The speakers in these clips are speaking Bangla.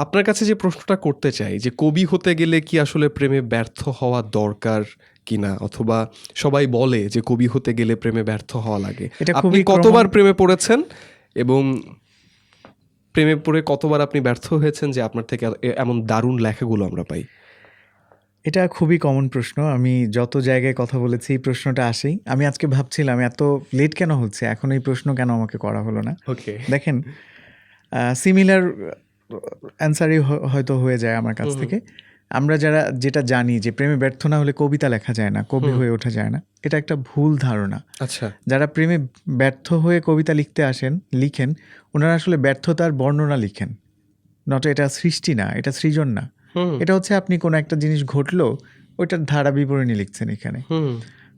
আপনার কাছে যে প্রশ্নটা করতে চাই যে কবি হতে গেলে কি আসলে প্রেমে ব্যর্থ হওয়া দরকার কিনা? অথবা সবাই বলে যে কবি হতে গেলে প্রেমে ব্যর্থ হওয়া লাগে। এটা আপনি কতবার প্রেমে পড়েছেন? এবং প্রেমে পড়ে কতবার আপনি ব্যর্থ হয়েছেন যে আপনার থেকে এমন দারুণ লেখাগুলো আমরা পাই? এটা খুবই কমন প্রশ্ন। আমি যত জায়গায় কথা বলেছি এই প্রশ্নটা আসেই। আমি আজকে ভাবছিলাম এত লেট কেন হচ্ছে? এখন এই প্রশ্ন কেন আমাকে করা হলো না? ওকে দেখেন সিমিলার অ্যান্সারই হয়তো হয়ে যায় আমার কাছ থেকে। আমরা যারা যেটা জানি যে প্রেমে ব্যর্থ না হলে কবিতা লেখা যায় না কবি হয়ে ওঠা যায় না এটা একটা ভুল ধারণা। আচ্ছা। যারা প্রেমে ব্যর্থ হয়ে কবিতা লিখতে আসেন লিখেন ওনারা আসলে ব্যর্থতার বর্ণনা লিখেন। নট এটা সৃষ্টি না এটা সৃজন না। এটা হচ্ছে আপনি কোনো একটা জিনিস ঘটলো ওইটার ধারা বিবরণী লিখছেন এখানে।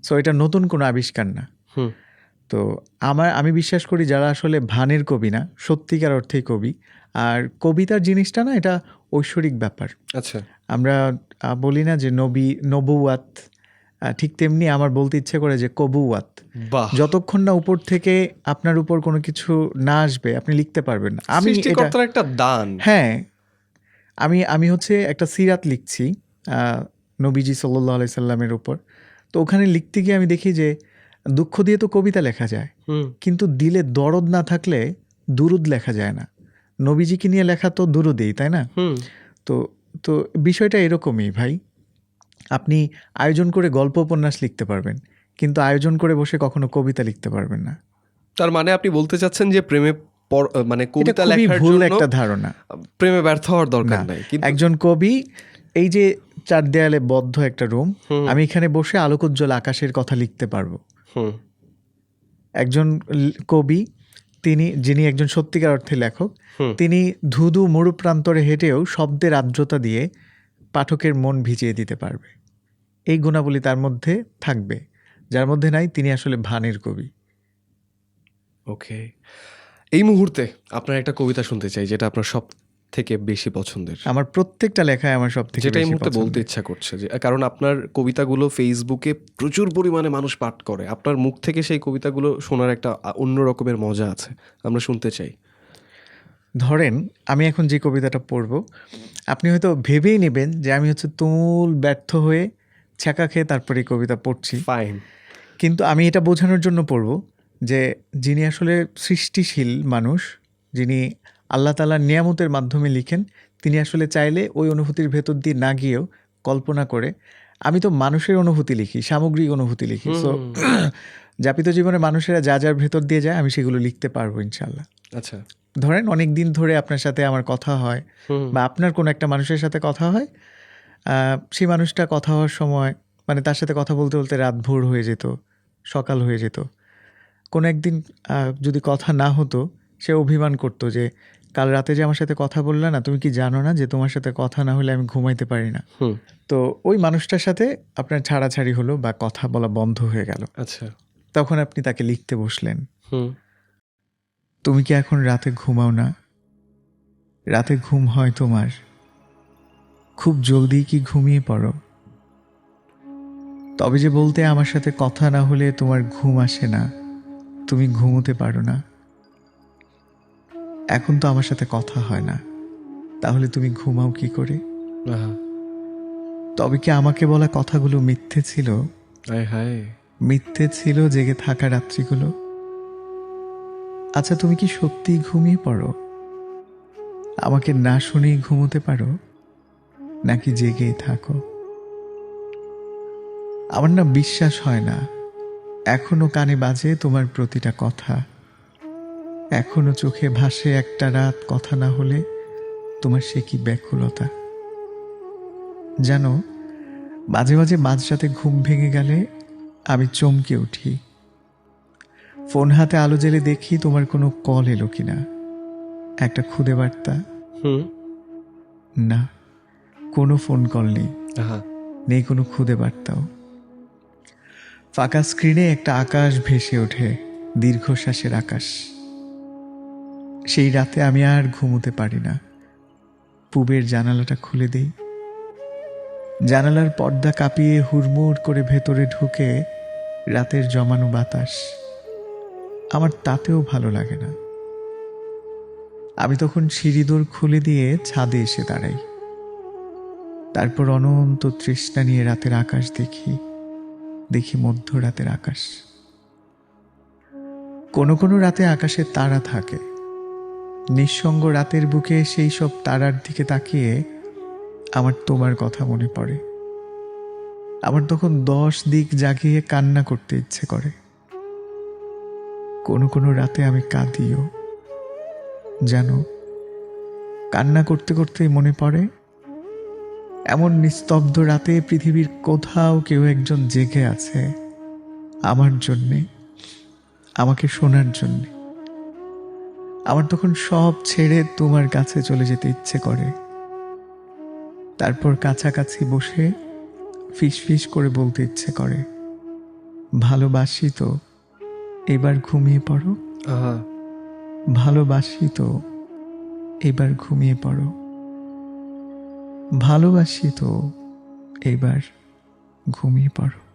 সো এটা নতুন কোনো আবিষ্কার না। তো আমার আমি বিশ্বাস করি যারা আসলে ভানের কবি না সত্যিকার অর্থেই কবি। আর কবিতার জিনিসটা না এটা ঐশ্বরিক ব্যাপার। আচ্ছা। আমরা বলি না যে নবী নবুয়াত ঠিক তেমনি আমার বলতে ইচ্ছে করে যে কবুয়াত যতক্ষণ না উপর থেকে আপনার উপর কোনো কিছু না আসবে আপনি লিখতে পারবেন না। আমি একটা দান। হ্যাঁ। আমি আমি হচ্ছে একটা সিরাত লিখছি নবীজি সাল্লাহ আলাই সাল্লামের উপর। তো ওখানে লিখতে গিয়ে আমি দেখি যে দুঃখ দিয়ে তো কবিতা লেখা যায়। কিন্তু দিলে দরদ না থাকলে দুরুদ লেখা যায় না। নবীজিকে নিয়ে লেখা তো দুরুদেই তাই না? তো তো বিষয়টা এরকমই ভাই। আপনি আয়োজন করে গল্প উপন্যাস লিখতে পারবেন কিন্তু আয়োজন করে বসে কখনো কবিতা লিখতে পারবেন না। তার মানে আপনি বলতে চাচ্ছেন যে প্রেমে মানে কবিতা লেখার ভুল একটা ধারণা। প্রেমে ব্যর্থ হওয়ার দরকার নাই কিন্তু একজন কবি এই যে চার দেয়ালে বদ্ধ একটা রুম আমি এখানে বসে আলোকোজ্জ্বল আকাশের কথা লিখতে পারব। একজন কবি তিনি যিনি একজন সত্যিকার অর্থে লেখক তিনি ধুধু মরু প্রান্তরে হেঁটেও শব্দের আর্দ্রতা দিয়ে পাঠকের মন ভিজিয়ে দিতে পারবে। এই গুণাবলী তার মধ্যে থাকবে যার মধ্যে নাই তিনি আসলে ভানের কবি। ওকে। এই মুহূর্তে আপনার একটা কবিতা শুনতে চাই যেটা আপনার সব থেকে বেশি পছন্দের? আমার প্রত্যেকটা লেখায় আমার সব থেকে যেটা এই মুহূর্তে বলতে ইচ্ছা করছে যে কারণ আপনার কবিতাগুলো ফেসবুকে প্রচুর পরিমাণে মানুষ পাঠ করে। আপনার মুখ থেকে সেই কবিতাগুলো শোনার একটা অন্য রকমের মজা আছে। আমরা শুনতে চাই। ধরেন আমি এখন যে কবিতাটা পড়ব আপনি হয়তো ভেবেই নেবেন যে আমি হচ্ছে তুমুল ব্যর্থ হয়ে ছ্যাঁকা খেয়ে তারপরে কবিতা পড়ছি। ফাইন কিন্তু আমি এটা বোঝানোর জন্য পড়ব যে যিনি আসলে সৃষ্টিশীল মানুষ যিনি আল্লাহ তালার নিয়ামতের মাধ্যমে লিখেন তিনি আসলে চাইলে ওই অনুভূতির ভেতর দিয়ে না গিয়েও কল্পনা করে আমি তো মানুষের অনুভূতি লিখি সামগ্রিক অনুভূতি লিখি। সো যাপিত জীবনে মানুষেরা যা যার ভেতর দিয়ে যায় আমি সেগুলো লিখতে পারব ইনশাল্লাহ আচ্ছা। ধরেন অনেক দিন ধরে আপনার সাথে আমার কথা হয় বা আপনার কোনো একটা মানুষের সাথে কথা হয় সেই মানুষটা কথা হওয়ার সময় মানে তার সাথে কথা বলতে বলতে রাত ভোর হয়ে যেত সকাল হয়ে যেত। কোনো একদিন যদি কথা না হতো সে অভিমান করতো যে কাল রাতে যে আমার সাথে কথা বললে না তুমি কি জানো না যে তোমার সাথে কথা না হলে আমি ঘুমাইতে পারি না? তো ওই মানুষটার সাথে আপনার ছাড়াছাড়ি হলো বা কথা বলা বন্ধ হয়ে গেল। আচ্ছা। তখন আপনি তাকে লিখতে বসলেন। হুম। তুমি কি এখন রাতে ঘুমাও না? রাতে ঘুম হয় তোমার। খুব জলদি কি ঘুমিয়ে পড়ো? তবে যে বলতে আমার সাথে কথা না হলে তোমার ঘুম আসে না। তুমি ঘুমোতে পারো না। এখন তো আমার সাথে কথা হয় না। তাহলে তুমি ঘুমাও কি করে? তবে কি আমাকে বলা কথাগুলো মিথ্যে ছিল? মিথ্যে ছিল জেগে থাকা রাত্রিগুলো? আচ্ছা তুমি কি সত্যিই ঘুমিয়ে পড়ো? আমাকে না শুনেই ঘুমোতে পারো? নাকি জেগেই থাকো? আমার না বিশ্বাস হয় না। এখনও কানে বাজে তোমার প্রতিটা কথা। এখনও চোখে ভাসে একটা রাত কথা না হলে তোমার সে কি ব্যাকুলতা? জানো মাঝে মাঝে মাঝরাতে ঘুম ভেঙে গেলে আমি চমকে উঠি। ফোন হাতে আলো জেলে দেখি তোমার কোনো কল এলো কিনা। একটা খুদে বার্তা। না কোনো ফোন কল নেই। নেই কোনো খুদে বার্তাও। ফাঁকা স্ক্রিনে একটা আকাশ ভেসে ওঠে দীর্ঘশ্বাসের আকাশ। সেই রাতে আমি আর ঘুমোতে পারি না। পুবের জানালাটা খুলে দেই। জানালার পর্দা কাঁপিয়ে হুড়মুড় করে ভেতরে ঢুকে রাতের জমানো বাতাস। আমার তাতেও ভালো লাগে না। আমি তখন সিঁড়িদোর খুলে দিয়ে ছাদে এসে দাঁড়াই। তারপর অনন্ত তৃষ্ণা নিয়ে রাতের আকাশ দেখি। দেখি মধ্যরাতের আকাশ। কোনো কোনো রাতে আকাশে তারা থাকে। নিঃসঙ্গ রাতের বুকে সেই সব তারার দিকে তাকিয়ে আমার তোমার কথা মনে পড়ে। আমার তখন দশ দিক জাগিয়ে কান্না করতে ইচ্ছে করে। কোনো কোনো রাতে আমি কাঁদিও। যেন কান্না করতে করতেই মনে পড়ে, এমন নিস্তব্ধ রাতে পৃথিবীর কোথাও কেউ একজন জেগে আছে আমার জন্যে, আমাকে শোনার জন্যে। আমার তখন সব ছেড়ে তোমার কাছে চলে যেতে ইচ্ছে করে। তারপর কাছাকাছি বসে ফিস ফিস করে বলতে ইচ্ছে করে। ভালোবাসি তো এবার ঘুমিয়ে পড়ো। ভালোবাসি তো এবার ঘুমিয়ে পড়ো। ভালোবাসি তো এবার ঘুমিয়ে পড়ো।